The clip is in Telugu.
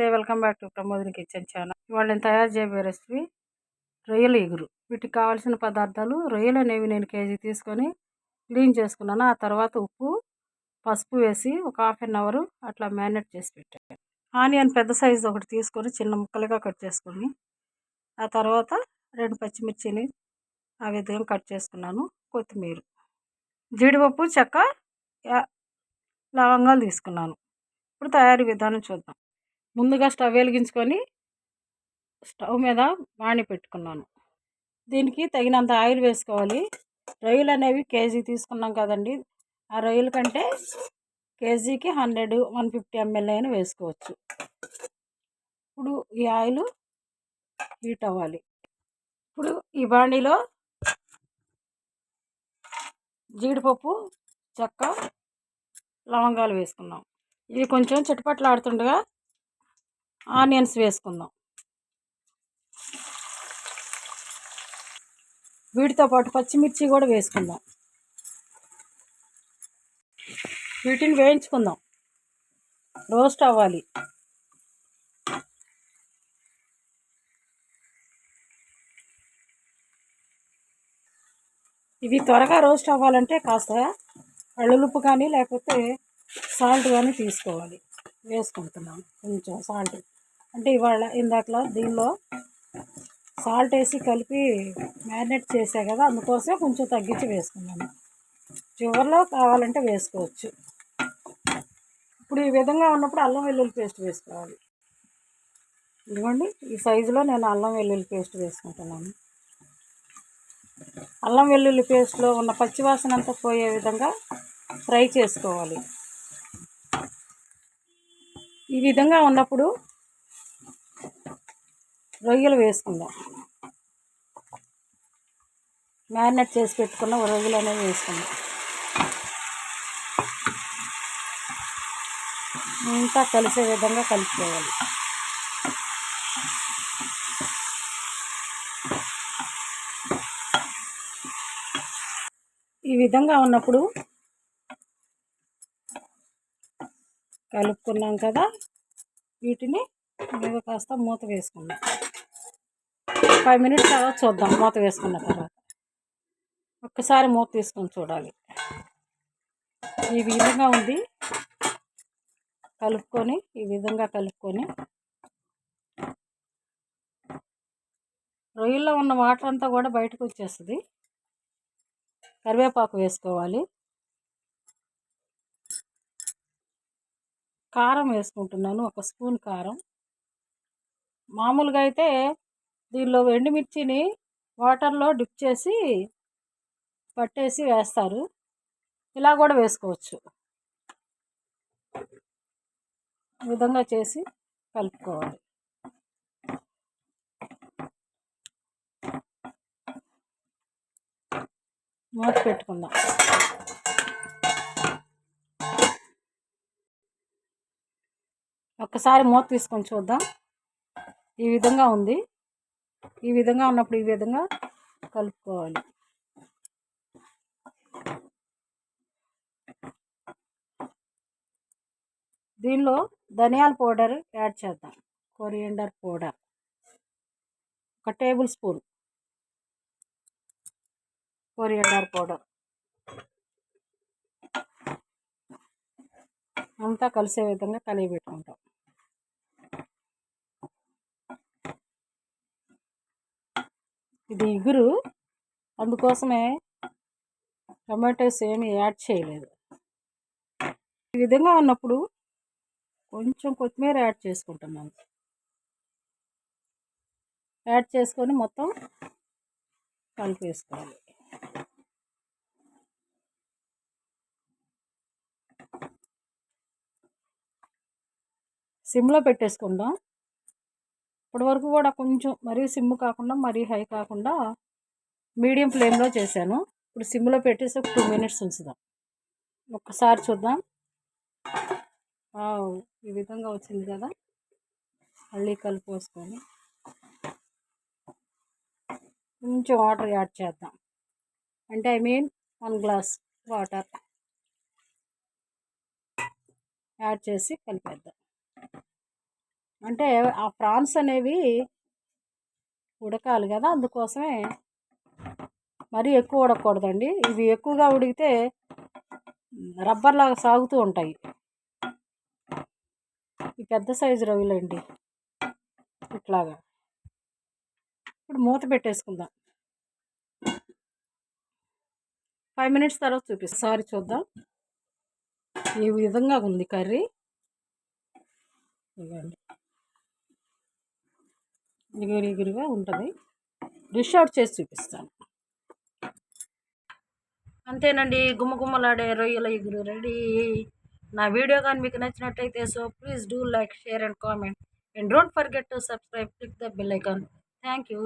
నమస్తే welcome back to Pramodini kitchen channel. ఇవాళ నేను తయారు చేయబోయే రెసిపీ రొయ్యల ఎగురు. వీటికి కావాల్సిన పదార్థాలు రొయ్యలు అనేవి నేను కేజీ తీసుకొని క్లీన్ చేసుకున్నాను. ఆ తర్వాత ఉప్పు పసుపు వేసి ఒక హాఫ్ అన్ అవర్ అట్లా మ్యారినేట్ చేసి పెట్టాను. ఆనియన్ పెద్ద సైజు ఒకటి తీసుకొని చిన్న ముక్కలుగా కట్ చేసుకొని ఆ తర్వాత రెండు పచ్చిమిర్చిని ఆ విధంగా కట్ చేసుకున్నాను. కొత్తిమీర జీడిపప్పు చెక్క లవంగాలు తీసుకున్నాను. ఇప్పుడు తయారీ విధానం చూద్దాం. ముందుగా స్టవ్ వెలిగించుకొని స్టవ్ మీద వాణి పెట్టుకున్నాను. దీనికి తగినంత ఆయిల్ వేసుకోవాలి. రొయ్యలు అనేవి కేజీ తీసుకున్నాం కదండి. ఆ రొయ్యల కంటే కేజీకి హండ్రెడ్ వన్ ఫిఫ్టీ ఎంఎల్ అయినా వేసుకోవచ్చు. ఇప్పుడు ఈ ఆయిల్ హీట్ అవ్వాలి. ఇప్పుడు ఈ బాణీలో జీడిపప్పు చెక్క లవంగాలు వేసుకున్నాం. ఇవి కొంచెం చిటపట్లు ఆడుతుండగా ఆనియన్స్ వేసుకుందాం. వీటితో పాటు పచ్చిమిర్చి కూడా వేసుకుందాం. వీటిని వేయించుకుందాం. రోస్ట్ అవ్వాలి. ఇవి త్వరగా రోస్ట్ అవ్వాలంటే కాస్త అళ్ళులుప్పు కానీ లేకపోతే సాల్ట్ కానీ తీసుకోవాలి. వేసుకుంటున్నాను కొంచెం సాల్ట్ అంటే ఇవాళ ఇందాకలా దీనిలో సాల్ట్ వేసి కలిపి మ్యారినేట్ చేసా కదా అందుకోసం కొంచెం తగ్గించి వేసుకున్నాను. చివరిలో కావాలంటే వేసుకోవచ్చు. ఇప్పుడు ఈ విధంగా ఉన్నప్పుడు అల్లం వెల్లుల్లి పేస్ట్ వేసుకోవాలి. ఇదిగోండి ఈ సైజులో నేను అల్లం వెల్లుల్లి పేస్ట్ వేసుకుంటున్నాను. అల్లం వెల్లుల్లి పేస్ట్లో ఉన్న పచ్చివాసన అంతా పోయే విధంగా ఫ్రై చేసుకోవాలి. ఈ విధంగా ఉన్నప్పుడు రొయ్యలు వేసుకుందాం. మ్యారినేట్ చేసి పెట్టుకున్న రొయ్యలు అనేవి వేసుకుందాం. ఇంకా కలిసే విధంగా కలుపుకోవాలి. ఈ విధంగా ఉన్నప్పుడు కలుపుకున్నాం కదా వీటిని మీద కాస్త మూత వేసుకుందాం ఫైవ్ మినిట్స్ తర్వాత చూద్దాం మూత వేసుకున్న తర్వాత. ఒక్కసారి మూత తీసుకొని చూడాలి. ఈ విధంగా ఉంది కలుపుకొని ఈ విధంగా కలుపుకొని రొయ్యల్లో ఉన్న వాటర్ అంతా కూడా బయటకు వచ్చేస్తుంది. కరివేపాకు వేసుకోవాలి. కారం వేసుకుంటున్నాను ఒక స్పూన్ కారం. మామూలుగా అయితే దీనిలో ఎండుమిర్చిని వాటర్లో డిప్ చేసి పట్టేసి వేస్తారు. ఇలా కూడా వేసుకోవచ్చు. ఈ విధంగా చేసి కలుపుకోవాలి. మూత పెట్టుకుందాం. ఒక్కసారి మూత తీసుకొని చూద్దాం. ఈ విధంగా ఉంది. ఈ విధంగా ఉన్నప్పుడు ఈ విధంగా కలుపుకోవాలి. దీనిలో ధనియాల పౌడర్ యాడ్ చేద్దాం. Coriander powder. ఒక టేబుల్ స్పూన్ కొరియండర్ పౌడర్. అంతా కలిసే విధంగా కలిగి పెట్టుకుంటాం. ఇది ఇగురు. అందుకోసమే టమాటోస్ ఏమి యాడ్ చేయలేదు. ఈ విధంగా ఉన్నప్పుడు కొంచెం కొత్తిమీర యాడ్ చేసుకుంటున్నాను యాడ్ చేసుకొని మొత్తం కలిపేసుకోవాలి. సిమ్లో పెట్టేసుకుందాం. ఇప్పటి వరకు కూడా కొంచెం మరీ సిమ్ కాకుండా మరీ హై కాకుండా మీడియం ఫ్లేమ్లో చేశాను. ఇప్పుడు సిమ్లో పెట్టేసి ఒక టూ మినిట్స్ ఉంచుదాం. ఒక్కసారి చూద్దాం. ఈ విధంగా వచ్చింది కదా! మళ్ళీ కలిపోసుకొని కొంచెం వాటర్ యాడ్ చేద్దాం. అంటే I mean one glass water add చేసి కలిపేద్దాం. అంటే ఆ ప్రాన్స్ అనేవి ఉడకాలి కదా అందుకోసమే మరీ ఎక్కువ ఉడకకూడదండి ఇవి ఎక్కువగా ఉడికితే రబ్బర్లాగా సాగుతూ ఉంటాయి. ఈ పెద్ద సైజు రవిలండి ఇట్లాగా. ఇప్పుడు మూత పెట్టేసుకుందాం. ఫైవ్ మినిట్స్ తర్వాత చూపిస్తాం. సారీ చూద్దాం. ఈ విధంగా ఉంది కర్రీ. ఇవ్వండి ఎగురు ఉంటుంది. డిష్ అవుట్ చేసి చూపిస్తాను. అంతేనండి గుమ్మగుమ్మలాడే రొయ్యల ఎగురు రెడీ. నా వీడియో కానీ మీకు నచ్చినట్టయితే so please do like share and comment. And don't forget to subscribe click the bell icon. Thank you.